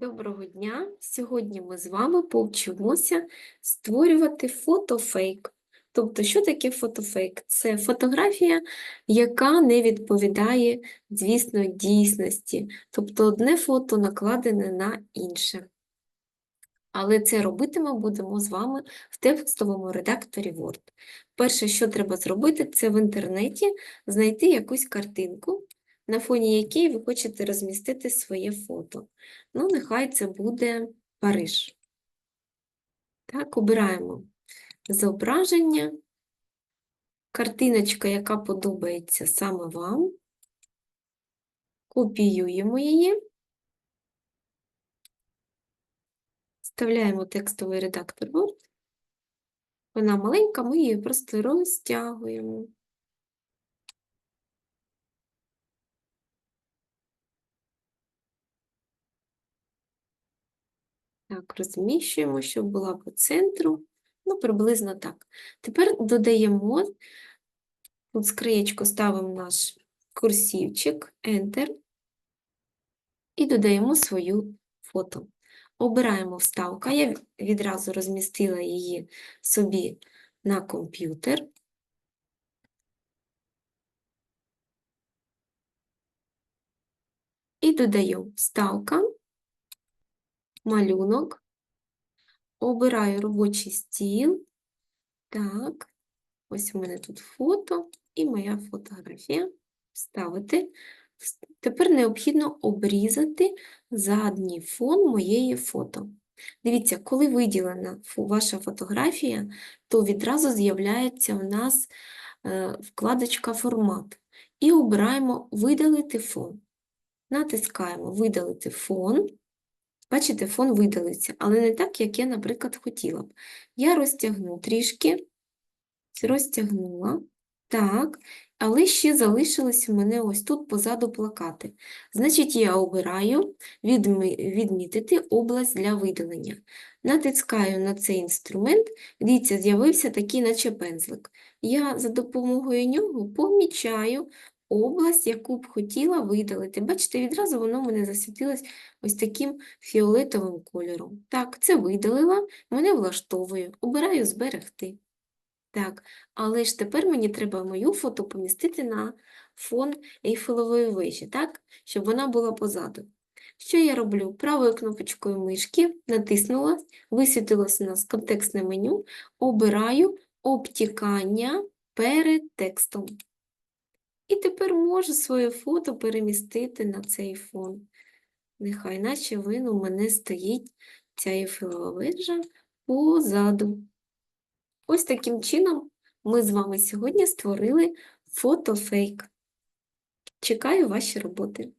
Доброго дня! Сьогодні ми з вами повчимося створювати фотофейк. Тобто, що таке фотофейк? Це фотографія, яка не відповідає, звісно, дійсності. Тобто одне фото накладене на інше. Але це робити ми будемо з вами в текстовому редакторі Word. Перше, що треба зробити, це в інтернеті знайти якусь картинку, на фоні якій ви хочете розмістити своє фото. Ну, нехай це буде Париж. Так, обираємо зображення, картиночка, яка подобається саме вам. Копіюємо її. Вставляємо текстовий редактор Word. Вона маленька, ми її просто розтягуємо. Так, розміщуємо, щоб була по центру. Ну, приблизно так. Тепер додаємо, тут скриєчку ставимо наш курсівчик, Enter, і додаємо свою фото. Обираємо вставка. Я відразу розмістила її собі на комп'ютер. І додаю вставка, малюнок, обираю робочий стіл. Так, ось у мене тут фото і моя фотографія. Вставити. Тепер необхідно обрізати задній фон моєї фото. Дивіться, коли виділена ваша фотографія, то відразу з'являється у нас е, вкладочка Формат. І обираємо Видалити фон. Натискаємо Видалити фон. Бачите, фон видалиться, але не так, як я, наприклад, хотіла б. Я розтягну трішки, розтягнула. Так, але ще залишились у мене ось тут позаду плакати. Значить, я обираю відмітити область для видалення. Натискаю на цей інструмент, дивіться, з'явився такий наче пензлик. Я за допомогою нього помічаю область, яку б хотіла видалити. Бачите, відразу воно в мене засвітилось ось таким фіолетовим кольором. Так, це видалила, мене влаштовує. Обираю зберегти. Так, але ж тепер мені треба мою фото помістити на фон ейфелевої вежі, так? Щоб вона була позаду. Що я роблю? Правою кнопочкою мишки натиснула, висвітилося у нас контекстне меню, обираю обтікання перед текстом. І тепер можу своє фото перемістити на цей фон. Нехай наче він у мене стоїть ця ефілова вежа позаду. Ось таким чином ми з вами сьогодні створили фотофейк. Чекаю ваші роботи.